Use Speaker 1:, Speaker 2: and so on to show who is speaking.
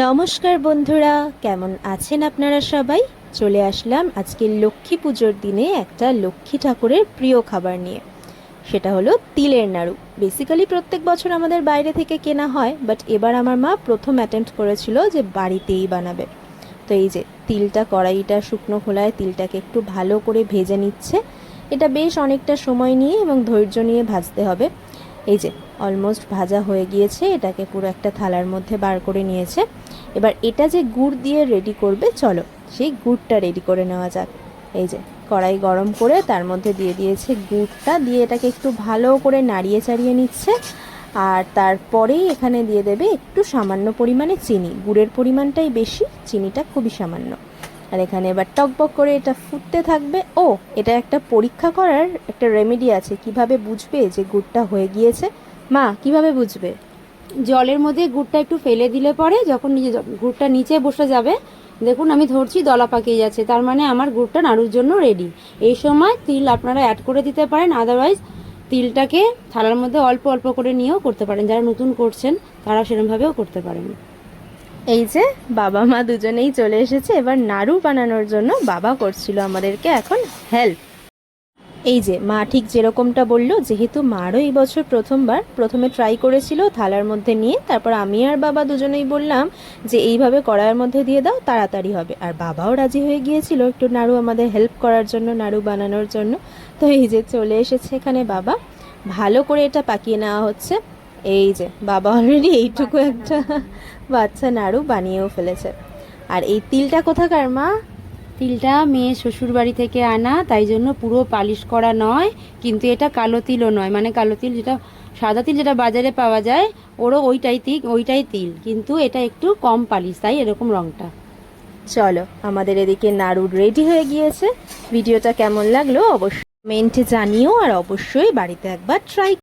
Speaker 1: নমস্কার বন্ধুরা, কেমন আছেন আপনারা সবাই? চলে আসলাম আজকে লক্ষ্মী পুজোর দিনে একটা লক্ষ্মী ঠাকুরের প্রিয় খাবার নিয়ে। সেটা হলো তিলের নাড়ু। বেসিক্যালি প্রত্যেক বছর আমাদের বাইরে থেকে কেনা হয় বাট এবার আমার মা প্রথম অ্যাটেম্প্ট করেছিল যে বাড়িতেই বানাবে। তো এই যে, তিলটা কড়াইটা শুকনো খোলায় তিলটাকে একটু ভালো করে ভেজে নিচ্ছে। এটা বেশ অনেকটা সময় নিয়ে এবং ধৈর্য নিয়ে ভাজতে হবে। এই যে অলমোস্ট ভাজা হয়ে গিয়েছে, এটাকে পুরো একটা থালার মধ্যে বার করে নিয়েছে। এবার এটা যে গুড় দিয়ে রেডি করবে, চলো সেই গুড়টা রেডি করে নেওয়া যাক। এই যে, কড়াই গরম করে তার মধ্যে দিয়ে দিয়েছে গুড়টা, দিয়ে এটাকে একটু ভালো করে নাড়িয়ে চাড়িয়ে নিচ্ছে। আর তারপরেই এখানে দিয়ে দেবে একটু সামান্য পরিমাণে চিনি। গুড়ের পরিমাণটাই বেশি, চিনিটা খুবই সামান্য। আর এখানে এবার টকবক করে এটা ফুটতে থাকবে। ও, এটা একটা পরীক্ষা করার একটা রেমেডি আছে। কীভাবে বুঝবে যে গুড়টা হয়ে গিয়েছে? মা, কীভাবে বুঝবে?
Speaker 2: জলের মধ্যে গুড়টা একটু ফেলে দিলে পরে যখন নিজে গুড়টা নিচে বসে যাবে, দেখুন আমি ধরছি দলা পাকিয়ে যাচ্ছে, তার মানে আমার গুড়টা নাড়ুর জন্য রেডি এই সময় তিল আপনারা অ্যাড করে দিতে পারেন আদারওয়াইজ তিলটাকে থালার মধ্যে অল্প অল্প করে নিয়েও করতে পারেন, যারা নতুন করছেন তারা সেরকমভাবেও করতে পারেন।
Speaker 1: এই যে বাবা মা দুজনেই চলে এসেছে, এবার নাড়ু বানানোর জন্য বাবা করছিল আমাদেরকে এখন হেল্প এই যে মা ঠিক যেরকমটা বলল যেহেতু মারও এই বছর প্রথমবার প্রথমে ট্রাই করেছিল থালার মধ্যে নিয়ে তারপর আমি আর বাবা দুজনেই বললাম যে এইভাবে কড়াইয়ের মধ্যে দিয়ে দাও তাড়াতাড়ি হবে। আর বাবাও রাজি হয়ে গিয়েছিল একটু নাড়ু আমাদের হেল্প করার জন্য নাড়ু বানানোর জন্য। তো এই যে চলে এসেছে এখানে বাবা। ভালো করে এটা পাকিয়ে নেওয়া হচ্ছে। এই যে বাবা অলরেডি এইটুকু একটা বাচ্চা নাড়ু বানিয়েও ফেলেছে। আর এই তিলটা কোথাকার মা?
Speaker 2: তিলটা মেয়ে শ্বশুর বাড়ি থেকে আনা, তাই জন্য পুরো পালিশ করা নয়, কিন্তু এটা কালো তিলও নয়। মানে কালো তিল যেটা, সাদা তিল যেটা বাজারে পাওয়া যায়, ওরও ওইটাই তিল ওইটাই তিল। কিন্তু এটা একটু কম পালিশ, তাই এরকম রংটা।
Speaker 1: চলো, আমাদের এদিকে নাড়ু রেডি হয়ে গিয়েছে। ভিডিওটা কেমন লাগল অবশ্যই কমেন্টে জানিও, আর অবশ্যই বাড়িতে একবার ট্রাই